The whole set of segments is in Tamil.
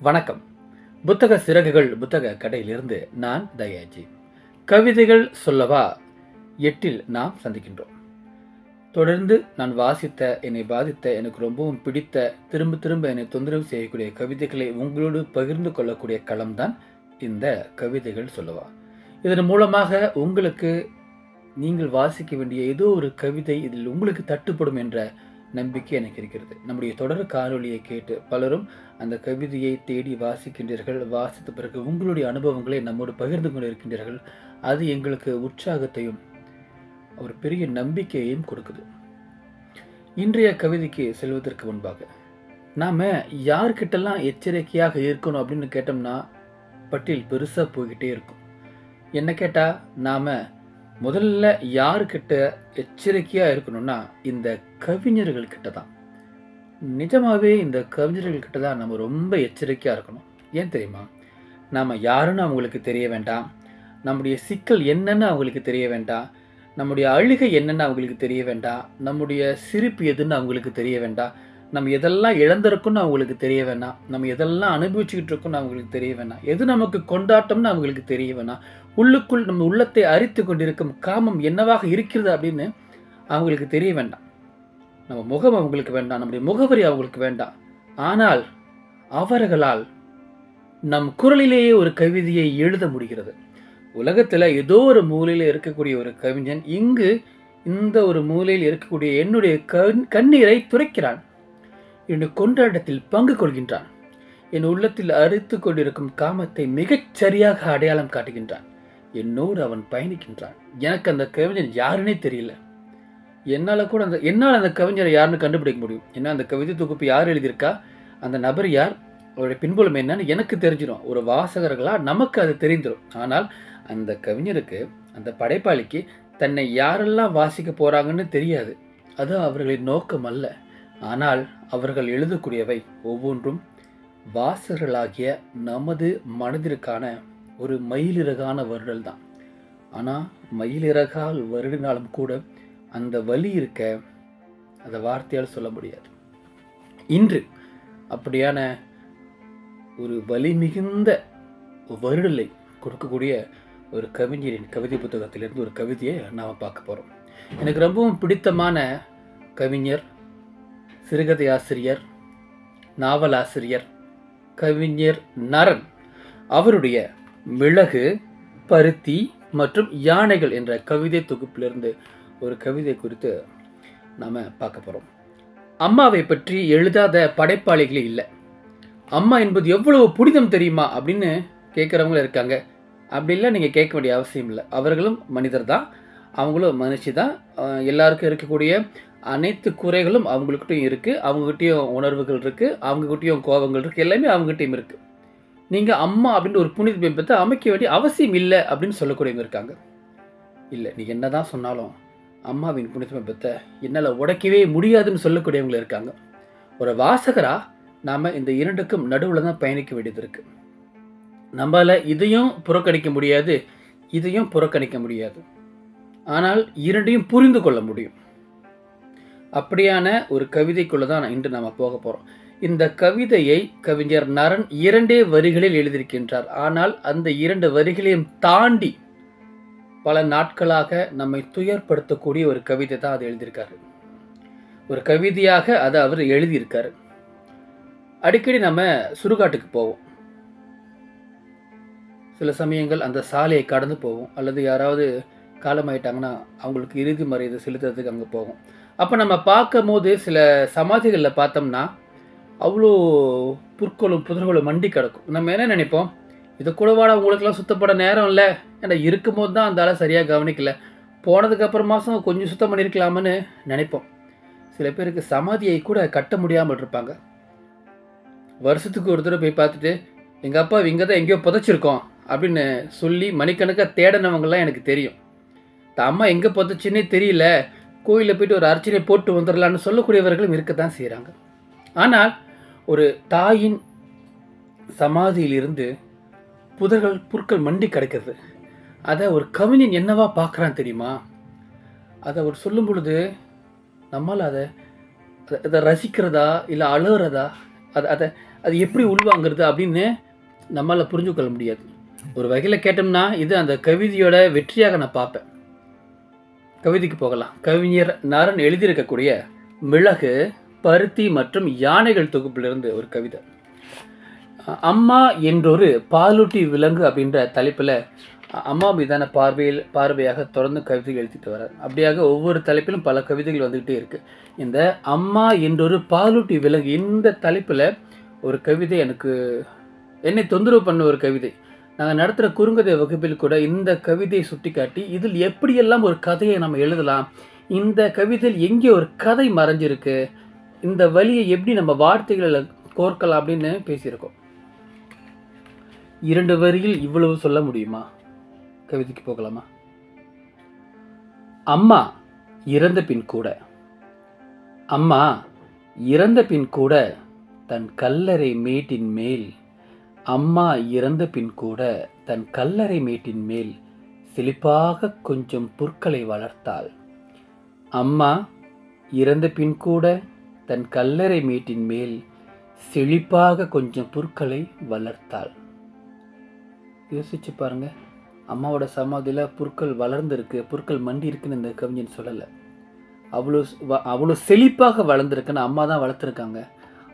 வணக்கம். புத்தக சிறகுகள் புத்தக கடையிலிருந்து நான் தயாஜி. கவிதைகள் சொல்லவா? எட்டில் நாம் சந்திக்கின்றோம். தொடர்ந்து நான் வாசித்த என்னை பாதித்த எனக்கு ரொம்பவும் பிடித்த திரும்ப திரும்ப என்னை தொந்தரவு செய்யக்கூடிய கவிதைகளை உங்களோடு பகிர்ந்து கொள்ளக்கூடிய களம்தான் இந்த கவிதைகள் சொல்லவா. இதன் மூலமாக உங்களுக்கு நீங்கள் வாசிக்க வேண்டிய ஏதோ ஒரு கவிதை இதில் உங்களுக்கு தட்டுப்படும் என்ற நம்பிக்கை எனக்கு இருக்கிறது. நம்முடைய தொடர் காலொலியை கேட்டு பலரும் அந்த கவிதையை தேடி வாசிக்கின்றீர்கள். வாசித்த பிறகு உங்களுடைய அனுபவங்களை நம்மோடு பகிர்ந்து கொண்டிருக்கின்றீர்கள். அது எங்களுக்கு உற்சாகத்தையும் ஒரு பெரிய நம்பிக்கையையும் கொடுக்குது. இன்றைய கவிதைக்கு செல்வதற்கு முன்பாக நாம் யார்கிட்டலாம் எச்சரிக்கையாக இருக்கணும் அப்படின்னு கேட்டோம்னா பட்டியல் பெருசாக போய்கிட்டே இருக்கும். என்ன கேட்டால் நாம் முதல்ல யாருக்கிட்ட எச்சரிக்கையாக இருக்கணும்னா இந்த கவிஞர்கள் கிட்ட தான். நிஜமாகவே இந்த கவிஞர்கள் கிட்ட தான் நம்ம ரொம்ப எச்சரிக்கையாக இருக்கணும். ஏன் தெரியுமா? நாம் யாருன்னு அவங்களுக்கு தெரிய வேண்டாம். நம்முடைய சிக்கல் என்னன்னு அவங்களுக்கு தெரிய வேண்டாம். நம்முடைய அழுகை என்னன்னு அவங்களுக்கு தெரிய வேண்டாம். நம்முடைய சிரிப்பு எதுன்னு அவங்களுக்கு தெரிய வேண்டாம். நம்ம எதெல்லாம் இழந்திருக்கும்னு அவங்களுக்கு தெரிய வேணாம் நம்ம எதெல்லாம் அனுபவிச்சுக்கிட்டு இருக்கோம்னு அவங்களுக்கு தெரிய வேணாம் எது நமக்கு கொண்டாட்டம்னு அவங்களுக்கு தெரிய வேணாம் உள்ளுக்குள் நம்ம உள்ளத்தை அரித்து கொண்டிருக்கும் காமம் என்னவாக இருக்கிறது அப்படின்னு அவங்களுக்கு தெரிய வேண்டாம். நம்ம முகம் அவங்களுக்கு வேண்டாம் நம்முடைய முகவரி அவங்களுக்கு வேண்டாம். ஆனால் அவர்களால் நம் குரலிலேயே ஒரு கவிதையை எழுத முடிகிறது. உலகத்தில் ஏதோ ஒரு மூலையில் இருக்கக்கூடிய ஒரு கவிஞன் இங்கு இந்த ஒரு மூலையில் இருக்கக்கூடிய என்னுடைய கண் கண்ணீரை துரைக்கிறான் என்னுடைய கொண்டாட்டத்தில் பங்கு கொள்கின்றான். என் உள்ளத்தில் அறுத்து கொண்டிருக்கும் காமத்தை மிகச் சரியாக அடையாளம் காட்டுகின்றான். என்னோடு அவன் பயணிக்கின்றான். எனக்கு அந்த கவிஞன் யாருன்னே தெரியல. என்னால் கூட அந்த என்னால் அந்த கவிஞரை யாருன்னு கண்டுபிடிக்க முடியும். ஏன்னா அந்த கவிதை தொகுப்பு யார் எழுதியிருக்கா? அந்த நபர் யார்? அவருடைய பின்புலம் என்னன்னு எனக்கு தெரிஞ்சிடும். ஒரு வாசகர்களாக நமக்கு அது தெரிந்துடும் ஆனால் அந்த கவிஞருக்கு அந்த படைப்பாளிக்கு தன்னை யாரெல்லாம் வாசிக்க போகிறாங்கன்னு தெரியாது. அது அவர்களின் நோக்கம் அல்ல. ஆனால் அவர்கள் எழுதக்கூடியவை ஒவ்வொன்றும் வாசகர்களாகிய நமது மனதிற்கான ஒரு மயிலிறகான வருடல் தான் ஆனால் மயிலிறகால் வருடினாலும் கூட அந்த வலி இருக்க அந்த வார்த்தையால் சொல்ல முடியாது. இன்று அப்படியான ஒரு வலி மிகுந்த வருடலை கொடுக்கக்கூடிய ஒரு கவிஞரின் கவிதை புத்தகத்திலிருந்து ஒரு கவிதையை நாம் பார்க்க போகிறோம் எனக்கு ரொம்பவும் பிடித்தமான கவிஞர் சிறுகதை ஆசிரியர் நாவலாசிரியர் கவிஞர் நரன். அவருடைய மிளகு பருத்தி மற்றும் யானைகள் என்ற கவிதை தொகுப்பிலிருந்து ஒரு கவிதை குறித்து நாம் பார்க்க போகிறோம் அம்மாவை பற்றி எழுதாத படைப்பாளிகளே இல்லை. அம்மா என்பது எவ்வளவு புனிதம் தெரியுமா அப்படின்னு கேட்குறவங்களும் இருக்காங்க. அப்படிலாம் நீங்கள் கேட்க வேண்டிய அவசியம் இல்லை. அவர்களும் மனிதர் தான். அவங்களும் மனுஷி தான். எல்லாருக்கும் இருக்கக்கூடிய அனைத்து குறைகளும் அவங்கக்கிட்டையும் இருக்குது அவங்ககிட்டயும் உணர்வுகள் இருக்குது அவங்ககிட்டயும் கோபங்கள் இருக்குது எல்லாமே அவங்ககிட்டயும் இருக்குது நீங்கள் அம்மா அப்படின்னு ஒரு புனித பிம்பத்தை அமைக்க வேண்டிய அவசியம் இல்லை அப்படின்னு சொல்லக்கூடியவங்க இருக்காங்க. இல்லை நீ என்ன தான் சொன்னாலும் அம்மாவின் புனித என்னால் உடைக்கவே முடியாதுன்னு சொல்லக்கூடியவங்க இருக்காங்க. ஒரு வாசகராக நாம் இந்த இரண்டுக்கும் நடுவில் தான் பயணிக்க வேண்டியது இருக்குது நம்மளால் இதையும் புறக்கணிக்க முடியாது இதையும் புறக்கணிக்க முடியாது. ஆனால் இரண்டையும் புரிந்து கொள்ள முடியும். அப்படியான ஒரு கவிதைக்குள்ளே தான் இன்று நாம் போக போகிறோம் இந்த கவிதையை கவிஞர் நரன் இரண்டே வரிகளில் எழுதியிருக்கின்றார். ஆனால் அந்த இரண்டு வரிகளையும் தாண்டி பல நாட்களாக நம்மை துயர்படுத்தக்கூடிய ஒரு கவிதை தான் அது எழுதியிருக்காரு. ஒரு கவிதையாக அதை அவர் எழுதியிருக்காரு. அடிக்கடி நம்ம சுடுகாட்டுக்கு போவோம். சில சமயங்கள் அந்த சாலையை கடந்து போவோம். அல்லது யாராவது காலமாயிட்டாங்கன்னா அவங்களுக்கு இறுதி மரியாதை செலுத்துறதுக்கு அங்கே போவோம். அப்போ நம்ம பார்க்கும் போது சில சமாதிகளில் பார்த்தோம்னா அவ்வளோ புற்களும் புதர்களும் மண்டி கிடக்கும். நம்ம என்ன நினைப்போம்? இது கூடவாடா உங்களுக்கெல்லாம் சுத்தப்பட நேரம் இல்லை ஏன்னா இருக்கும்போது தான் அந்த ஆளை சரியாக கவனிக்கல. போனதுக்கப்புறம் மாதம் கொஞ்சம் சுத்தம் பண்ணியிருக்கலாம்னு நினைப்போம். சில பேருக்கு சமாதியை கூட கட்ட முடியாமல் இருப்பாங்க. வருஷத்துக்கு ஒரு தடவை போய் பார்த்துட்டு எங்கள் அப்பா இங்கே தான் எங்கேயோ புதைச்சிருக்கோம் அப்படின்னு சொல்லி மணிக்கணக்காக தேடினவங்களாம் எனக்கு தெரியும். தான் அம்மா எங்கே புதைச்சின்னே தெரியல. கோயிலில் போயிட்டு ஒரு அர்ச்சனை போட்டு வந்துடலான்னு சொல்லக்கூடியவர்களும் இருக்க தான் செய்கிறாங்க ஆனால் ஒரு தாயின் சமாதியிலிருந்து புதர்கள் புற்கள் மண்டி கிடக்கிறது அதை ஒரு கவிஞன் என்னவா பார்க்குறான் தெரியுமா? அதை அவர் சொல்லும் பொழுது நம்மால் அதை அதை ரசிக்கிறதா இல்லை அழுகிறதா அதை அதை அது எப்படி உள்வாங்கிறது அப்படின்னு நம்மளால் புரிஞ்சு கொள்ள முடியாது. ஒரு வகையில் கேட்டோம்னா இது அந்த கவிதையோட வெற்றியாக நான் பார்ப்பேன். கவிதைக்கு போகலாம். கவிஞர் நரன் எழுதியிருக்கக்கூடிய மிளகு பருத்தி மற்றும் யானைகள் தொகுப்பிலிருந்து ஒரு கவிதை. அம்மா என்றொரு பாலூட்டி விலங்கு அப்படின்ற தலைப்பில் அம்மா மீதான பார்வையில் பார்வையாக தொடர்ந்து கவிதைகள் எழுதிட்டு வரார் அப்படியாக ஒவ்வொரு தலைப்பிலும் பல கவிதைகள் வந்துக்கிட்டே இருக்கு. இந்த அம்மா என்றொரு பாலூட்டி விலங்கு இந்த தலைப்பில் ஒரு கவிதை எனக்கு என்னை தொந்தரவு பண்ண ஒரு கவிதை. நாங்கள் நடத்துகிற குறுங்கதை வகுப்பில் கூட இந்த கவிதையை சுட்டிக்காட்டி இதில் எப்படியெல்லாம் ஒரு கதையை நம்ம எழுதலாம் இந்த கவிதையில் எங்கே ஒரு கதை மறைஞ்சிருக்கு இந்த வழியை எப்படி நம்ம வார்த்தைகளில் கோர்க்கலாம் அப்படின்னு பேசியிருக்கோம். இரண்டு வரியில் இவ்வளவு சொல்ல முடியுமா? கவிதைக்கு போகலாமா? அம்மா இறந்த பின் கூட அம்மா இறந்த பின் கூட தன் கல்லறை மேட்டின் மேல் அம்மா இறந்த பின் கூட தன் கல்லறை மேட்டின் மேல் செழிப்பாக கொஞ்சம் புற்களை வளர்த்தாள். அம்மா இறந்த பின் கூட தன் கல்லறை மேட்டின் மேல் செழிப்பாக கொஞ்சம் புற்களை வளர்த்தாள். யோசிச்சு பாருங்க. அம்மாவோட சமாதியில் புற்கள் வளர்ந்துருக்கு புற்கள் மண்டி இருக்குன்னு இந்த கவிஞன் சொல்லலை. அவ்வளோ அவ்வளோ செழிப்பாக வளர்ந்துருக்குன்னு அம்மா தான் வளர்த்துருக்காங்க.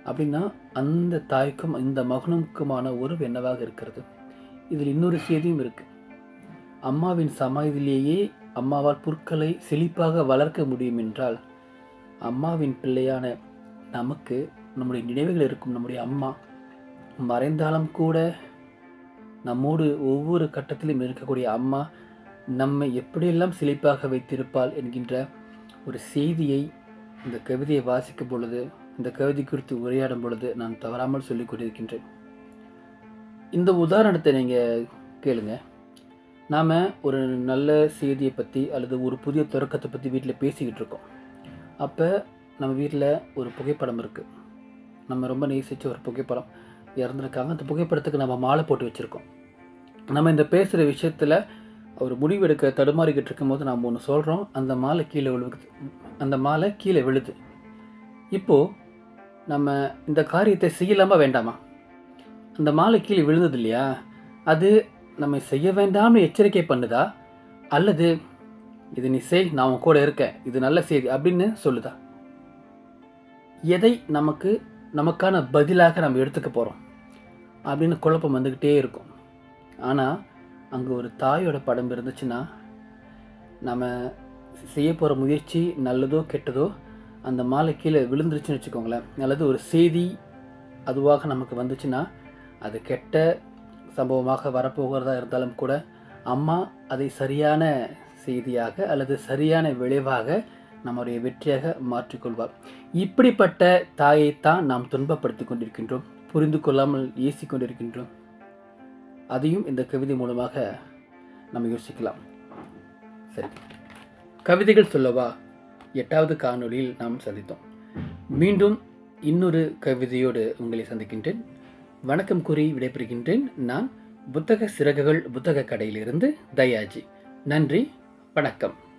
அப்படின்னா அந்த தாய்க்கும் இந்த மகனுக்குமான உறவு என்னவாக இருக்கிறது? இதில் இன்னொரு செய்தியும் இருக்கு. அம்மாவின் சமாதியிலேயே அம்மாவால் புற்களை செழிப்பாக வளர்க்க முடியும் என்றால் அம்மாவின் பிள்ளையான நமக்கு நம்முடைய நினைவுகள் இருக்கும் நம்முடைய அம்மா மறைந்தாலும் கூட நம்மோடு ஒவ்வொரு கட்டத்திலும் இருக்கக்கூடிய அம்மா நம்மை எப்படியெல்லாம் செழிப்பாக வைத்திருப்பாள் என்கின்ற ஒரு செய்தியை இந்த கவிதையை வாசிக்கும் பொழுது இந்த கவிதை குறித்து உரையாடும் பொழுது நான் தவறாமல் சொல்லிக் கொண்டிருக்கின்றேன். இந்த உதாரணத்தை நீங்கள் கேளுங்க. நாம் ஒரு நல்ல செய்தியை பற்றி அல்லது ஒரு புதிய தொடக்கத்தை பற்றி வீட்டில் பேசிக்கிட்டு இருக்கோம். அப்போ நம்ம வீட்டில் ஒரு புகைப்படம் இருக்குது நம்ம ரொம்ப நேசித்த ஒரு புகைப்படம். இறந்துருக்காங்க. அந்த புகைப்படத்துக்கு நம்ம மாலை போட்டு வச்சுருக்கோம். நம்ம இந்த பேசுகிற விஷயத்தில் ஒரு முடிவெடுக்க தடுமாறிக்கிட்டு இருக்கும்போது நாம் ஒன்று சொல்கிறோம் அந்த மாலை கீழே விழுகுது அந்த மாலை கீழே விழுது. இப்போது நம்ம இந்த காரியத்தை செய்யலாமா வேண்டாமா? அந்த மாலை கீழே விழுந்தது இல்லையா? அது நம்ம செய்ய வேண்டாம்னு எச்சரிக்கை பண்ணுதா? அல்லது இது நீ செய் நான் உன் கூட இருக்கேன் இது நல்ல செய்தி அப்படின்னு சொல்லுதா? எதை நமக்கு நமக்கான பதிலாக நம்ம எடுத்துக்க போகிறோம் அப்படின்னு குழப்பம் வந்துக்கிட்டே இருக்கும். ஆனால் அங்கே ஒரு தாயோட படம் இருந்துச்சுன்னா நம்ம செய்ய போகிற முயற்சி நல்லதோ கெட்டதோ அந்த மாலை கீழே விழுந்துருச்சுன்னு வச்சுக்கோங்களேன். அல்லது ஒரு செய்தி அதுவாக நமக்கு வந்துச்சுன்னா அது கெட்ட சம்பவமாக வரப்போகிறதா இருந்தாலும் கூட அம்மா அதை சரியான செய்தியாக அல்லது சரியான விளைவாக நம்முடைய வெற்றியாக மாற்றிக்கொள்வார். இப்படிப்பட்ட தாயைத்தான் நாம் துன்பப்படுத்தி கொண்டிருக்கின்றோம். புரிந்து கொள்ளாமல் ஏசி கொண்டிருக்கின்றோம். அதையும் இந்த கவிதை மூலமாக நம்ம யோசிக்கலாம். சரி. கவிதைகள் சொல்லவா? எட்டாவது காணொளியில் நாம் சந்தித்தோம். மீண்டும் இன்னொரு கவிதையோடு உங்களை சந்திக்கின்றேன். வணக்கம் கூறி விடைபெறுகின்றேன். நான் புத்தக சிறகுகள் புத்தக கடையிலிருந்து தயாஜி. நன்றி. வணக்கம்.